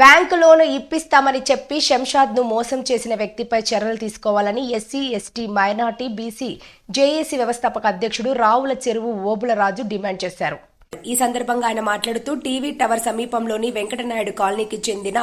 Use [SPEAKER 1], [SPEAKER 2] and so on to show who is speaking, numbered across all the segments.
[SPEAKER 1] Bank loan ఇప్పిస్తామని చెప్పి శంషాద్ను మోసం చేసిన వ్యక్తిపై చర్యలు తీసుకోవాలని SC ST minority BC JAC వ్యవస్థాపక అధ్యక్షుడు రావుల చెరువు ఓబులరాజు డిమాండ్ చేశారు. ఈ సందర్భంగా ఆయన మాట్లాడుతూ టీవీ టవర్ సమీపంలోని వెంకటనాయుడు కాలనీకి చెందిన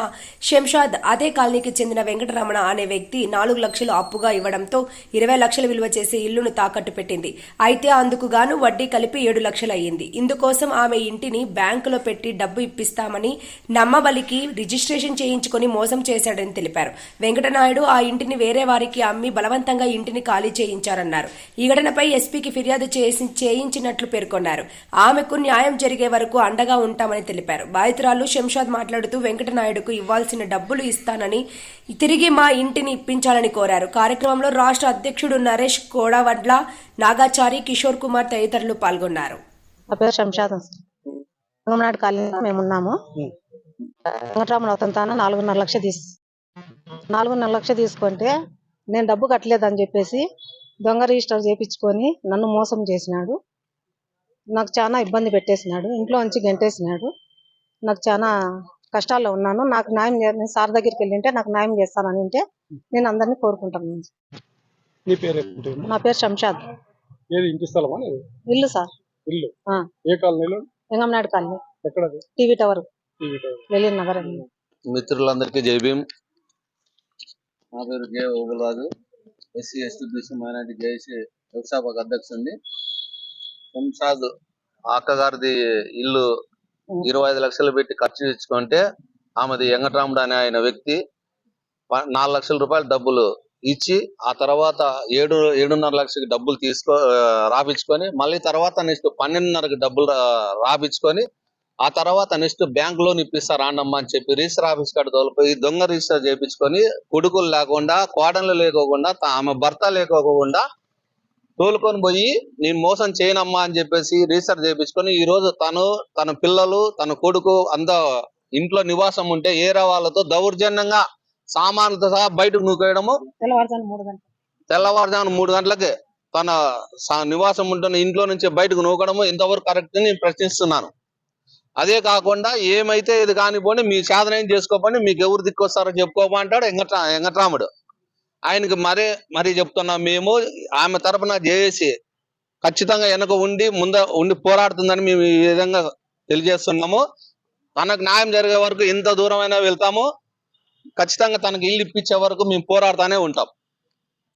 [SPEAKER 1] శంషాద్ అదే కాలనీకి చెందిన వెంకటరమణ అనే వ్యక్తి నాలుగు లక్షలు అప్పుగా ఇవ్వడంతో ఇరవై లక్షలు విలువ చేసే ఇల్లును తాకట్టు పెట్టింది. అయితే అందుకు గాను వడ్డీ కలిపి ఏడు లక్షలు అయ్యింది ఇందుకోసం ఆమె ఇంటిని బ్యాంకులో పెట్టి డబ్బు ఇప్పిస్తామని నమ్మబలికి రిజిస్ట్రేషన్ చేయించుకొని మోసం చేశాడని తెలిపారు. వెంకటనాయుడు ఆ ఇంటిని వేరే వారికి అమ్మి బలవంతంగా ఇంటిని ఖాళీ చేయించారన్నారు. ఈ ఘటనపై ఎస్పీకి ఫిర్యాదు చేసి చేయించినట్లు పేర్కొన్నారు. ఆమెకు న్యాయ జరిగే వరకు అండగా ఉంటామని తెలిపారు. బాధితురాలు శంషాద్ మాట్లాడుతూ వెంకటనాయుడుకు ఇవ్వాల్సిన డబ్బులు ఇస్తానని తిరిగి మా ఇంటిని ఇప్పించాలని కోరారు. కార్యక్రమంలో రాష్ట్ర అధ్యక్షుడు నరేష్ కోడవడ్ల నాగాచారి కిషోర్ కుమార్ తదితరులు పాల్గొన్నారు.
[SPEAKER 2] కాలనీలో మేము ఉన్నాము. తాను నాలుగున్నర లక్ష తీసు నాలుగున్నర లక్ష తీసుకుంటే నేను డబ్బు కట్టలేదని చెప్పేసి దొంగ రిజిస్టర్ చేయించుకొని నన్ను మోసం చేసినాడు. నాకు చాలా ఇబ్బంది పెట్టేసినాడు. ఇంట్లో నుంచి గెంటేసినాడు. నాకు చాలా కష్టాల్లో ఉన్నాను. నాకు న్యాయం నేను సార్ దగ్గరికి వెళ్ళింటే నాకు న్యాయం చేస్తానని ఉంటే నేను అందరినీ కోరుకుంటాను.
[SPEAKER 3] నీ పేరు ఏంటి?
[SPEAKER 2] నా పేరు శంషాద్.
[SPEAKER 3] ఏది? ఇంటి స్థలమా నీది?
[SPEAKER 2] ఇల్లు సార్.
[SPEAKER 3] ఇల్లు.
[SPEAKER 2] ఆ,
[SPEAKER 3] ఏ కాలనీలో?
[SPEAKER 2] వెంగమనాయుడు కాలనీ.
[SPEAKER 3] ఎక్కడది?
[SPEAKER 2] TV tower.
[SPEAKER 3] TV tower.
[SPEAKER 2] Lalit Nagar
[SPEAKER 4] మిత్రులందరికీ జై భీమ్. నా పేరు J Ogularaju SC ST BC minority JAC వ్యవస్థాపక అధ్యక్షుడిని శంషాద్ అక్కగారిది ఇల్లు ఇరవై ఐదు లక్షలు పెట్టి ఖర్చు తెచ్చుకుంటే ఆమెది వెంకటరాముడు అనే ఆయన వ్యక్తి నాలుగు లక్షల రూపాయలు డబ్బులు ఇచ్చి ఆ తర్వాత ఏడు ఏడున్నర లక్షలకి డబ్బులు తీసుకో రాపించుకొని మళ్ళీ తర్వాత నెక్స్ట్ పన్నెండున్నరకి డబ్బులు రాపించుకొని ఆ తర్వాత నెక్స్ట్ బ్యాంక్ లోన్ ఇప్పిస్తా రాండమ్మా అని చెప్పి రిజిస్టర్ ఆఫీస్ కాడ తోలిపోయి దొంగ రిజిస్టర్ చేయించుకొని కొడుకులు లేకుండా కోడళ్ళు లేకోకుండా ఆమె భర్త లేకోకుండా తోలుకొని పోయి నేను మోసం చేయనమ్మా అని చెప్పేసి రిజిస్టర్ చేయించుకొని ఈ రోజు తను తన పిల్లలు తన కొడుకు అంతా ఇంట్లో నివాసం ఉంటే ఏరే వాళ్ళతో దౌర్జన్యంగా సామాన్లతో సహా బయటకు నూకేయడము.
[SPEAKER 2] తెల్లవారుజాము మూడు గంటలు
[SPEAKER 4] తెల్లవారుజామున మూడు గంటలకే తన నివాసం ఉంటున్న ఇంట్లో నుంచి బయటకు నూకడము ఇంతవరకు కరెక్ట్ నేను ప్రశ్నిస్తున్నాను. అదే కాకుండా ఏమైతే ఇది కానిపోండి మీ సాధన ఏం చేసుకోపోండి మీకు ఎవరు దిక్కొస్తారో చెప్పుకోపో అంటాడు వెంకట వెంకటరాముడు. ఆయనకి మరే మరీ చెప్తున్నాం మేము ఆమె తరపున చేసి ఖచ్చితంగా వెనక ఉండి ముంద ఉండి పోరాడుతుందని మేము ఈ విధంగా తెలియజేస్తున్నాము. తనకు న్యాయం జరిగే వరకు ఎంత దూరమైనా వెళ్తాము. ఖచ్చితంగా తనకి ఇల్లు ఇప్పించే వరకు మేము పోరాడుతూనే ఉంటాం.